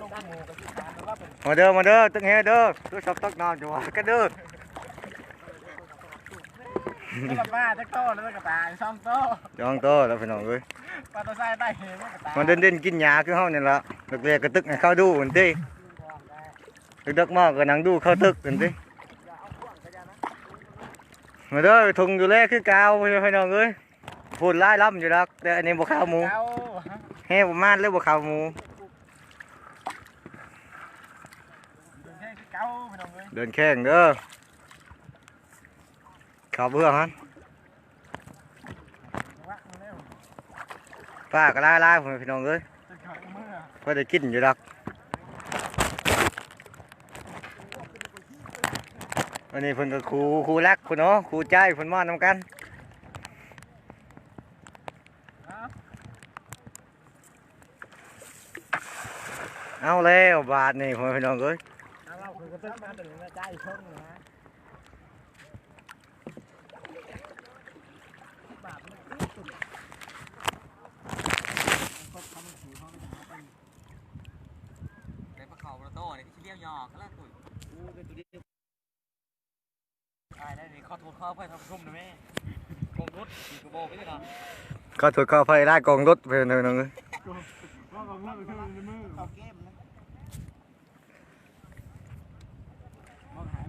ลงหมูกับที่ทานแล้วว่าเป็นมาเด้อมาเด้อตึกเฮเด้อตัวชอบตกน้ำจังหวะกันเด้อแล้วกับป้าจักโตแล้วกับตาช่องโตจองโตแล้วพี่น้องเอ้ยปลาตัวไส้ใต้เหวกับตามันเดินเด่นกินหญ้าคือเฮานี่ล่ะเล็กๆก็ตึกให้เข้าดูหั่นติดึกๆมากก็นั่งดูเข้าตึกหั่นติมาเด้อทุงอยู่แลคือเก่าพี่น้องเอ้ยพูดหลายล้ำอยู่ดอกแต่อันนี้บ่ข้าวหมูเก้าแฮ่บ่มานเลยบ่ข้าวหมู แค่เก้าพี่น้อง เดินแข้งเด้อข้าเบื่อฮันว่ามาเร็วป้าก็ลายๆพี่น้องเอ้ยเพื่อพอได้กินอยู่ดอกวันนี้เพิ่นก็ครูครูรักพุ่นเนาะครูใจเพิ่นมานำกันเอาแล้วบาทนี่พ่อแม่พี่น้องเอ้ย มันก็ต้องมาถึงใกช่องนะบาปนี่สุดเขทำถือเขาไม่ได้ไปไประเขาประโต้เนี่ยที่เรียกยอกก็ล่าสุกูเป็นตัวเดียวตายได้เลยข้อโทษข้อไปทำชุ่มนะแม่กองรถขี่กระโบกไม่ได้หรอขอโทษข้าอไปได้กองรถเพื่อนหนึ่งหนึ่งมือ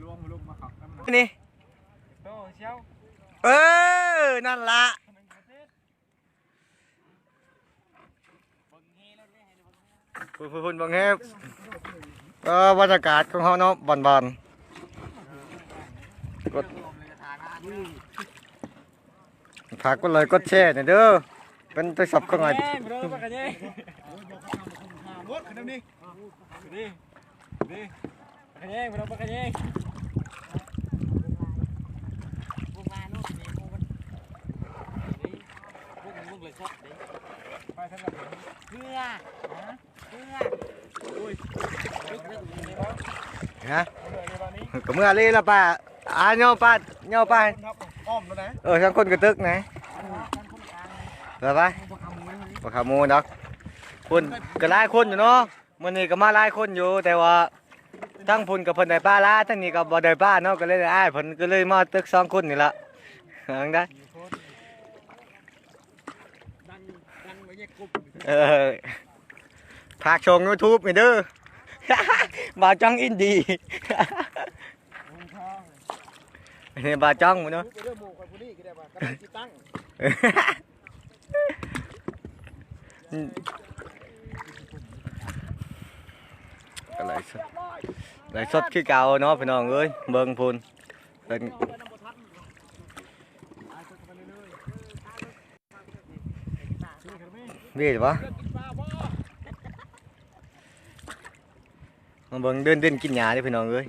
วมลงมาขับน้ำหนักนี่โตเชียวเออ นั่นละหนึ่งประเทศพุ่นพุ่นพุ่นบังเฮฟก็บรรยากาศของเขาเนาะบอนบอนกดฝากกดเลยกดแชร์หน่อยเด้อเป็นตัวสับข้างในแย่งเริ่มมากันแย่งรถขึ้นน้ำนี่ดีดีกันแย่งเรามากันแย่ง vuông vuông lời sót đấy ไปทางไหน cưa cưa อุ้ยลึกลึกนี่เนาะฮะเอาเลยในวันนี้ก็เมื่อเลยละป้าอ่าเนาป้าเนาป้าอ้อมแล้วนะเออทั้งคนกระตึกนะแล้วไปปขาหมูดอกพุ่นก็หลายคนอยู่เนาะมื้อนี้ก็มาหลายคนอยู่แต่ว่าทั้งพุ่นกับเพิ่นได้ป้าลาทั้งนี้ก็บ่ได้ป้าเนาะก็เลยอ้ายเพิ่นก็เลยมาตึกสองคนนี่ล่ะหังได้งดังไว้ เนี่ยกลุ่มเออฝากชม YouTube นี่เด้อบ่าวจ้องอินดีวงทองนี่บ่าวจ้องหมื้เนาะไปเรื่องหมู่คนผู้นี้ก็ได้ว่ากำลังจิตั้งก็ไหลสดไหลสดคือเก่าเนาะพี่น้องเอ้ยเบิ่งพุ่นเป็น วีดปะมาเบิ่งเดินเดินกินหญ้าเดิพี่น้องเอ้ย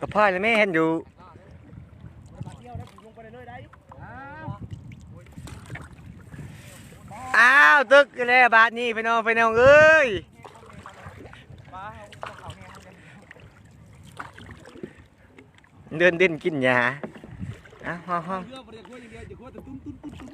กระพายเลยแม่เห็นอยู่อ้าวตึกแล้วบาทนี้พี่น้องพี่น้องเอ้ยเอาเขาเนี่ยเดินเดินกินหญ้าอ้าวห้องห้อง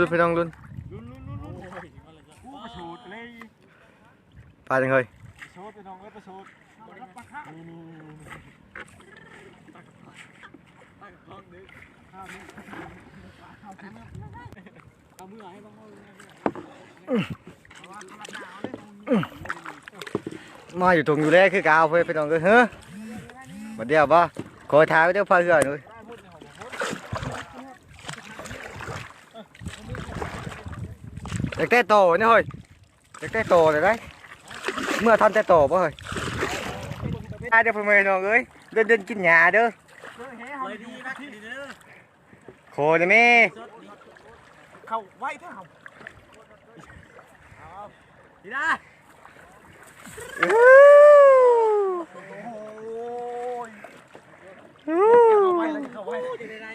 ลุ้นพี่น้องลุ้นลุ้นลุ้นลุ้นลุ้นกูประชูดเลยพาจังเฮ้ยประชูดไปน้องเอ้ยประชูดรับปะคะนี่นี่ตั้งกล้องดิข้าวนี่เอามือให้บ้างเอามาอยู่ตรงอยู่แล้วคือกาวเพื่อนพี่น้องเอ้ยเฮ้ยมาเดียวบ่คอยท้ายไว้เดี๋ยวพาเหื่อนเลยเด็กแต่โตเนี่ยเฮ้ยเด็กแต่โตเลยได้เมื่อทันแต่โตบ่เฮ้ยได้เดี๋ยวพี่น้องเอ้ยเดินเดินกินหญ้าเด้อเลยดีนะดีเด้อโคได้แม่สดดีเข้าไว้เท่าดีนะอู้โอ้ยอู้เข้าไว้เลยเข้าไว้ดีได้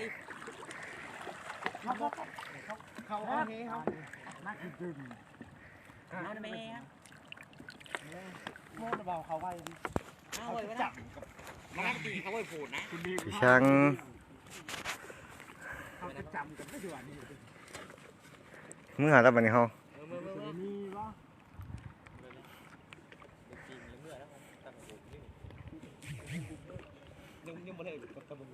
ไรเข้าเข้าเอาเฮ้เขานักดื่มเอาแม่โม่เบาเขาไว้เอาไว้นะมาตีเขาไว้ผูดนะพี่ช่างเขาจะจำกันไม่ด่วนนี่มึงหาตะบันนี้เฮาเออมือมือมือมีวะยังยังบ่ได้กระบุก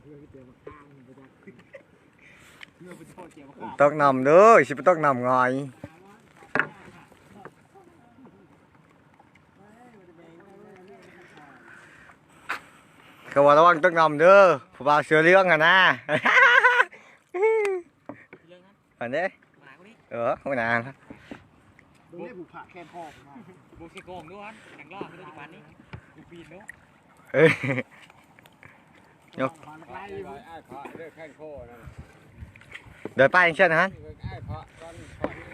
เพื่อที่เจอมาข้างไปจ้ะเพื่ ตกนำเด้อสิไปตกนำงอยก็ว่าระวังตกนำเด้อผู้บ่าวเสือเรื่องอะนะเรื่องนั้นอันนี้หมาคนนี้เออหัวหน้าดูได้ผูกขาแค่พ่อผมมาบุกสิโกงด้วยหนังล่อไม่ได้ที่ปานนี้กูปีนเนาะเอ้ยยกมาไล่ไอ้ไอ้พระเรื่องแข้งโคนั่น เดินไปอย่างเช่นนะฮะไอ้พระตอน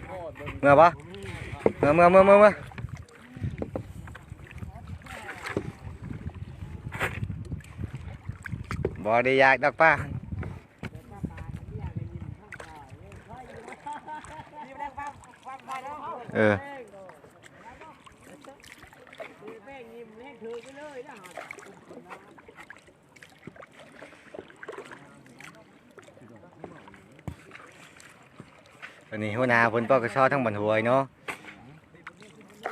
พระเงเมื่อปะเมื่อเมื่อเมื่อเมื่อเมื่อบ่ได้อยากดอกป้านี่แรงฟังฟังไปแล้วเออ แม่งยิ้มแห้งถื อไปเลยนะวันนี้หัวหน้าเพิ่นปกชทั้งบันหวยเนาะ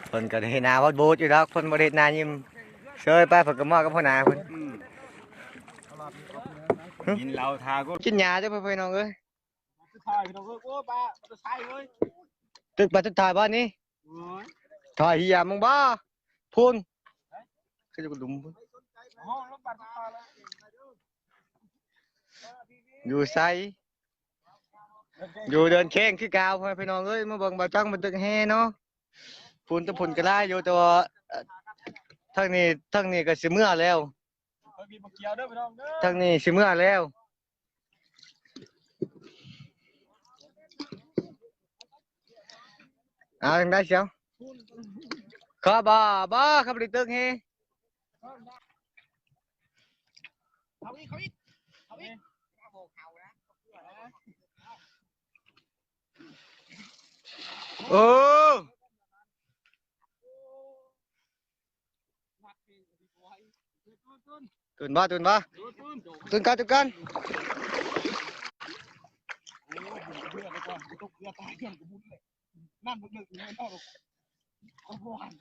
เพิ่นก็เฮ็ดนาวัดโบสถ์อยู่ดอกเพิ่นบ่ได้เฮ็ดนายิ้มเชยไปเพิ่นก็มอกับหัวหน้าเพิ่นกินเหล้าทาก็กินหญ้าเด้อเพิ่นๆน้องเอ้ยสุดท้ายพี่น้องเอ้ยโอ้ป้าจะใช่เว้ยตึกมาตึกถ่ายบ้านนี้โอ้ยถ่ายเฮียมึงบ้าพูนคือจะกดุมพุ่นห้องรถบัตรมาแล้วอยู่ไส อยู่เดินเค้งคือกาวพ่อพี่น้องเอ้ยมาเบิ่งบ่าวจังมันตึกแฮ่เนาะพุ่นตะพุ่นก็ได้อยู่แต่ว่าเอ่อทางนี้ทางนี้ก็สิเมื่อแล้วเฮ้งนี้สิเมื่อแล้วเอาจังได้เชียวขอบ่บ่ครับดิตึกแฮ่เขาอีกเขาอีก โอ้ตุนบ่ตุนบ่ดูดปืนตุนกันตุนกันโอ้ยบุญเพื่อนเลยก่อนตกเรือตายเพื่อนกับบุญเลยนั่นบุญหนึ่งเลยเท่าหรอกโอ้โหหัน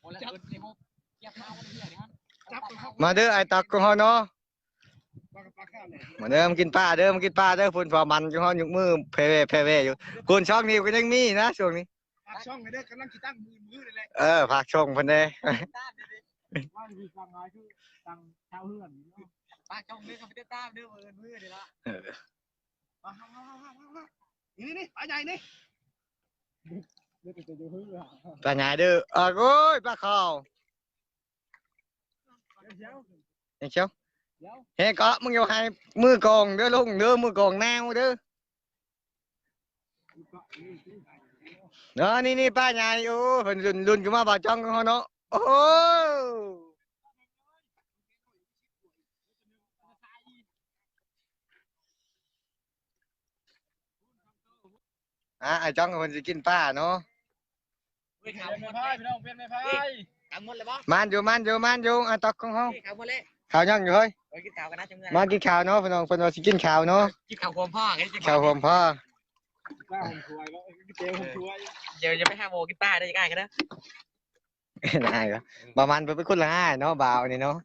โอ้แล้วเกิดในพวกเก็บมาวันมาเด้อไอ้ตักของเฮาเนาะ ปลากระปลาข้าวเนี่ยมาเด้อมากินปลาเด้อมากินปลาเด้อพุ่นพอมันของเฮายกมือเพเวเพเวอยู่คุณช่องนี้ก็ยังมีนะช่วงนี้ปากช่องไงเด้อกำลังกีตั้งมือมือเลยแหละเออฝากช่องเพิ่นเด้ว่ามีฟังงานคือตังชาวเฮือนปากจ้องเด้อกับพี่ต้าเด้อมือมือเดี๋ยวละมาฮ่าฮ่าฮ่าฮ่าฮ่านี่นี่ปลาใหญ่นี่เดี๋ยวจะอยู่เฮือปลาใหญ่เด้อเออโอ้ยปลาขาวเดี๋ยวยังเชียว เดี๋ยวเฮ้ยก็มึงอย่าให้มือกองเด้อลุงเด้อมือกองแนวเด้อเนาะนี่นี่ป้าใหญ่โอ้เพิ่นรุ่นรุ่นขึ้นมาบ่าจ้องของเฮาเนาะโอ้โหอะไอ้จ้องเพิ่นสิกินป้าเนาะเฮ้ยเปขาวลี่ยนหมไม่ดพายพี่น้องเปลี่ยนไม่พายขาวหมดเลยบ่มันอยู่มันอยู่มันอยู่อะตอกของเฮา ขาวหมดเลยข้าวยังอยู่เฮ้ยไปกินข้าวกันนะจังเงินมากินข้าวเนาะพี่น้องเพิ่นว่าสิกินข้าวเนาะกินข้าวความพ่อไงกินข้าวหอมพ่อกล้าผมช่วยแล้วเจ้าผมช่วยเดี๋ยวจะไปห้าโมกินป้าได้ยังไงกันนะได้ก็ประมาณเพิ่นเป็นคนละง่ายเนาะบ่าวนี่เนาะ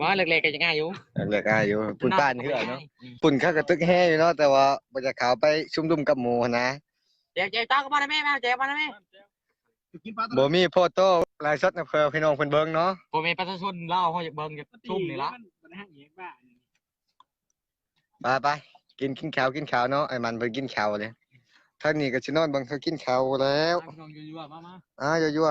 บ่เล็กๆกันยังไงอยู่เลิกง่ายอยู่ปุ่นป้านเฮือเนาะปุ่นเข้ากระตึกแห่อยู่เนาะแต่ว่าบ่จะเข้าไปชุมนุมกับหมู่หั้นนะเจ๊เจ๊ต้องก็มาได้แม่แม่เจ๊มาได้แม่กินปลา บ่มีโฟโต้ไลฟ์สดนะเพื่อพี่น้องเพิ่นเบิ่งเนาะผมเป็นประชาชนเล่าเขาจะเบิ่งจะชุ่มนี่ละมันห้างเหี้ยบ้าไปไปกินกินข้าวกินข้าวเนาะไอ้มันเพิ่นกินข้าวเลยทางนี้ก็สินอนเบิ่งเขากินข้าวแล้วพี่น้องอยู่ๆมามาอ่ายั่ว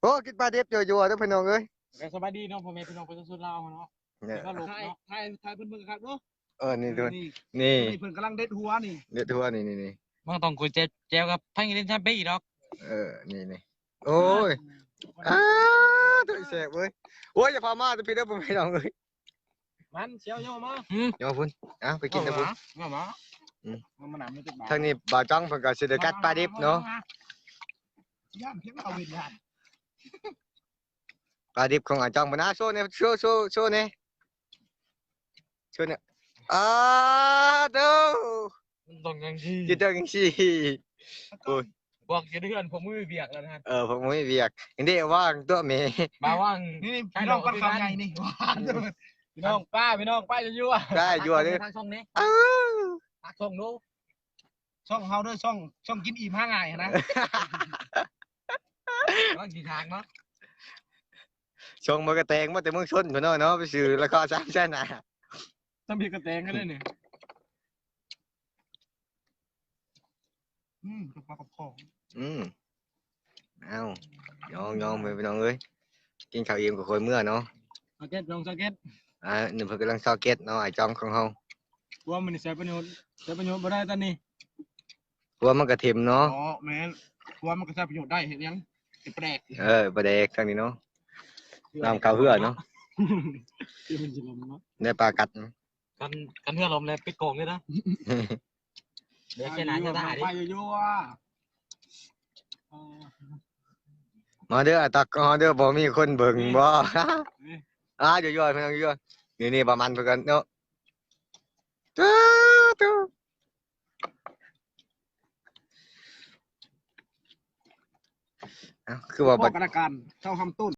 โอ้กินปลาดิบยัวๆเด้อพี่น้องเอ้ยก็สบายดีเนาะพ่อแม่พี่น้องประชาชนลาวเนาะเนี่ยก็ลงถ่ายเนาะถ่ายถ่ายเพิ่นเบิ่งครับเนาะเออ นี่ดูนี่นี่นี่เพิ่นกำลังเด็ดหัวนี่ เด็ดทั่วนี่นี่นี่มันต้องคุยเจ๊แจวกับพังเล่นแชมเปี้ยนดอก เออ นี่นี่โอ้ยอ้าตัวแสบเว้ยโอ้ยอย่าพามาตัวพี่เด้อพี่น้องเอ้ยมันเชียวย่อมาเดี๋ยวพุ่นเอาไปกินนะพุ่นมามามันมันหนำมันติดบาทางนี้บ่าวจ้องเพิ่นก็สิได้กัดปลาดิบเนาะย่านเพียงเอาเวลาปลาดิบของอาจ้องบ่นะโชว์เนี่ยโชว์โชว์โชว์เนี่ยโชว์เนี่ยอ้าเด้อมันต้องยังที่จิตเด้อจังซี่โอ้ย บอกจะเดือนผมมือเบียกแล้วนะเออผมบ่มีเวียกอันนี้ว่างตัวเมมาว่างนี่นี่พี่น้องกันคำใหญ่นี่หวานพี่น้องป้าพี่น้องป้าจะยั่วได้ยั่วเด้อทางช่องนี้อ้าวทางช่องนู้ช่องเฮาด้วยช่องช่องกินอิ่มห้าง่ายนะก็กี่ทางเนาะชงมากระแตงมาแต่เมืองชนพุ่นเนาะเนาะไปซื้อราคา3แสนน่ะต้องมีกระแตงกันด้วยนี่อืมกับปลากระพง อืมเอ้ายองยองไปพี่น้องเอ้ยกินข้าวอิ่มก็ค่อยเมื่อเนาะสเก็ตลงสเก็ตอ่านี่เพิ่นกำลังซอกเก็ตเนาะไอ้จ้องของเฮาว่ามันใช้ประโยชน์ใช้ประโยชน์บ่ได้ตอนนี้หัวมันกระเทียมเนาะอ๋อแม่นว่ามันก็ใช้ประโยชน์ได้เห็นยังแปลกเออบ่ได้ทางนี้เนาะน้ำข้าวเหือเนาะที่มันจะลมเนาะได้ปลากัดเนาะกันกันเหือลมแล้วปิดโกงเลยนะเดี๋ยวแค่ไหนจะได้ดิไปยั่ว มาเด้อตักมาเด้อบ่มีคนเบิ่งบ่อ่าเดี๋ยวย่อยเพิ่นเอาย่อยนี่นี่ประมาณเพิ่นกันเนาะจ้าจ้าเอ้าคือว่าบบัอกดกันละกันเท่าทำต้น